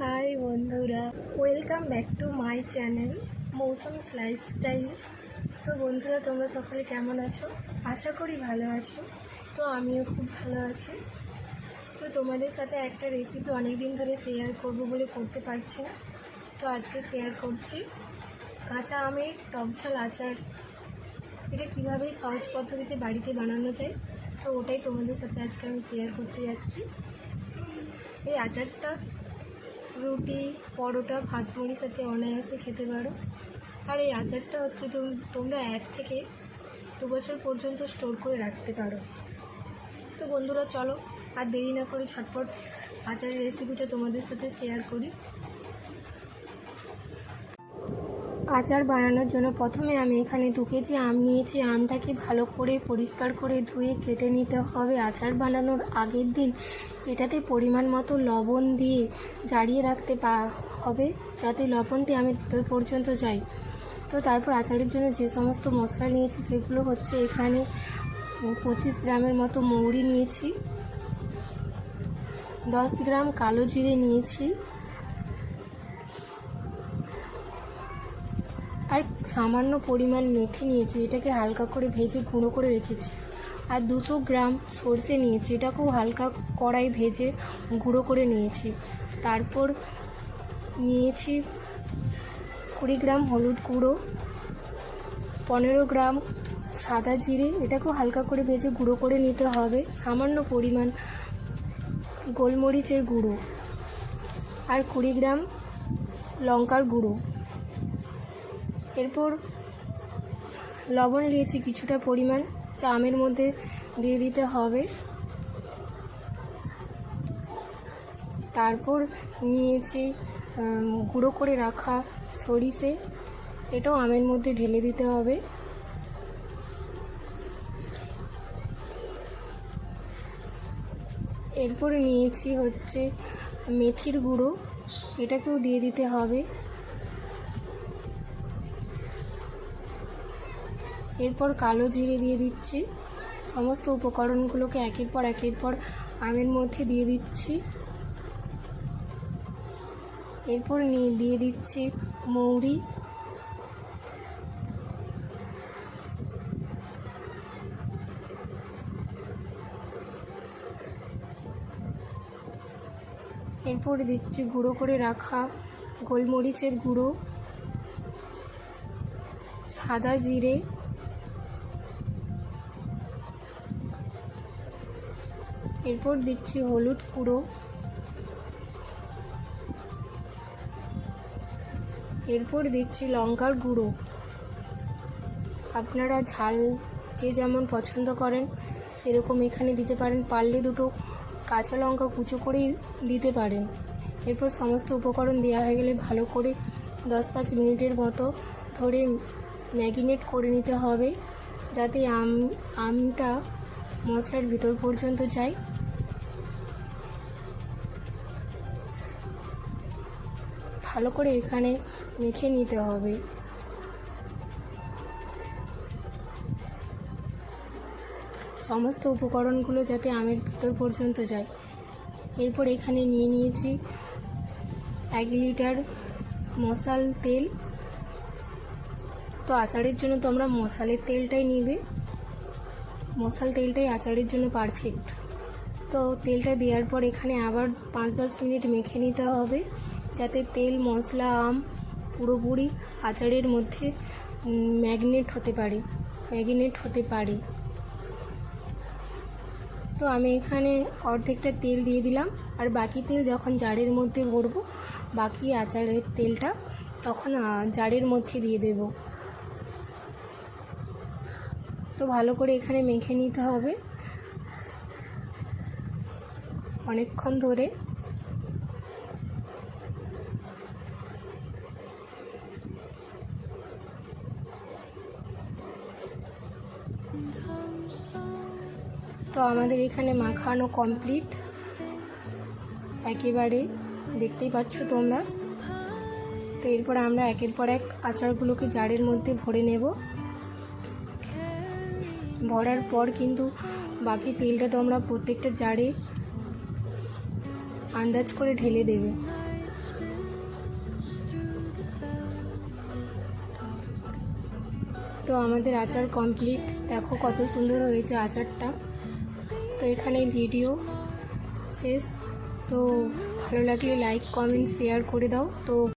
High বন্ধুরা। Welcome back to my channel Mousum lifestyle তো বন্ধুরা, তোমরা সকলে কেমন আছো? আশা করি ভালো আছো। তো আমিও খুব ভালো আছি। তো তোমাদের সাথে একটা রেসিপি অনেক দিন ধরে শেয়ার করব বলে করতে পারছি না। তো আজকে শেয়ার করছি কাঁচা আমের টকঝাল আচার। এটা কীভাবে সহজ পদ্ধতিতে বাড়িতে বানানো যায়? তো ওটাই তোমাদের সাথে আজকে আমি শেয়ার করতে যাচ্ছি। এই আচারটা রুটি, পরোটা ভাত মুড়ির সাথে অনায়াসে খেতে পারো। আর এই আচারটা হচ্ছে তোম- তোমরা এক থেকে দু বছর পর্যন্ত স্টোর করে রাখতে পারো। তো বন্ধুরা, চলো আর দেরি না করে ঝটপট আচারের রেসিপিটা তোমাদের সাথে শেয়ার করি। আচার বানানোর জন্য প্রথমে আমি এখানে দু কেজি আম নিয়েছি। আমটাকে ভালো করে পরিষ্কার করে ধুয়ে কেটে নিতে হবে। আচার বানানোর আগের দিন এটাতে পরিমাণ মতো লবণ দিয়ে জারিয়ে রাখতে হবে, যাতে লবণটি আমি পর্যন্ত যাই। তো তারপর আচারের জন্য যে সমস্ত মশলা নিয়েছি, সেগুলো হচ্ছে এখানে পঁচিশ গ্রামের মতো মৌরি নিয়েছি, দশ গ্রাম কালো জিরে নিয়েছি আর সামান্য পরিমাণ মেথি নিয়েছি, এটাকে হালকা করে ভেজে গুঁড়ো করে রেখেছি। আর দুশো গ্রাম সর্ষে নিয়েছি, এটাকেও হালকা কড়াই ভেজে গুঁড়ো করে নিয়েছি। তারপর নিয়েছি কুড়ি গ্রাম হলুদ গুঁড়ো, পনেরো গ্রাম সাদা জিরে, এটাকেও হালকা করে ভেজে গুঁড়ো করে নিতে হবে, সামান্য পরিমাণ গোলমরিচের গুঁড়ো। আর কুড়ি গ্রাম লঙ্কার গুঁড়ো। এরপর লবণ নিয়েছি কিছুটা পরিমাণ। যা আমের মধ্যে দিয়ে দিতে হবে। তারপর নিয়েছি গুঁড়ো করে রাখা সরিষে। এটাও আমের মধ্যে ঢেলে দিতে হবে। এরপরে নিয়েছি হচ্ছে মেথির গুঁড়ো। এটাকেও দিয়ে দিতে হবে। এরপর কালো জিরে দিয়ে দিচ্ছি। সমস্ত উপকরণগুলোকে একের পর একের পর আমের মধ্যে দিয়ে দিচ্ছি। এরপর নিয়ে দিয়ে দিচ্ছি মৌরি। এরপর দিচ্ছি গুঁড়ো করে রাখা গোলমরিচের গুঁড়ো, সাদা জিরে এরপর দিচ্ছি হলুদ গুঁড়ো। এরপর দিচ্ছি লঙ্কার গুঁড়ো। আপনারা ঝাল যে যেমন পছন্দ করেন, সেরকম এখানে দিতে পারেন। পারলে দুটো কাঁচা লঙ্কা কুচো করেই দিতে পারেন। এরপর সমস্ত উপকরণ দেওয়া হয়ে গেলে ভালো করে দশ পাঁচ মিনিটের মতো ধরে ম্যাগিনেট করে নিতে হবে, যাতে আম, আমটা মশলার ভিতর পর্যন্ত যায়। ভালো করে এখানে মেখে নিতে হবে। সমস্ত উপকরণগুলো যাতে আমের ভিতর পর্যন্ত যায়। এরপর এখানে নিয়ে নিয়েছি এক লিটার মশাল তেল। তো আচারের জন্য তোমরা মশালের তেলটাই নিবে। মশাল তেলটাই আচারের জন্য পারফেক্ট তো তেলটা দেওয়ার পর এখানে আবার পাঁচ দশ মিনিট মেখে নিতে হবে। যাতে তেল মশলা আম পুরোপুরি আচারের মধ্যে ম্যাগনেট হতে পারে, ম্যাগনেট হতে পারে। তো আমি এখানে অর্ধেকটা তেল দিয়ে দিলাম। আর বাকি তেল যখন জারের মধ্যে ভরবো, বাকি আচারের তেলটা তখন জারের মধ্যে দিয়ে দেব। তো ভালো করে এখানে মেখে নিতে হবে। অনেকক্ষণ ধরে তো আমাদের এখানে মাখানো কমপ্লিট একেবারে দেখতেই পাচ্ছ তোমরা। তো এরপর আমরা একের পর এক আচারগুলোকে জারের মধ্যে ভরে নেব। ভরার পর কিন্তু বাকি তেলটা তোমরা প্রত্যেকটা জারে আন্দাজ করে ঢেলে দেবে। তো আমাদের আচার কমপ্লিট দেখো কত সুন্দর হয়েছে আচারটা। তো এখানে ভিডিও শেষ। তো ভালো লাগলে লাইক কমেন্ট শেয়ার করে দাও। তো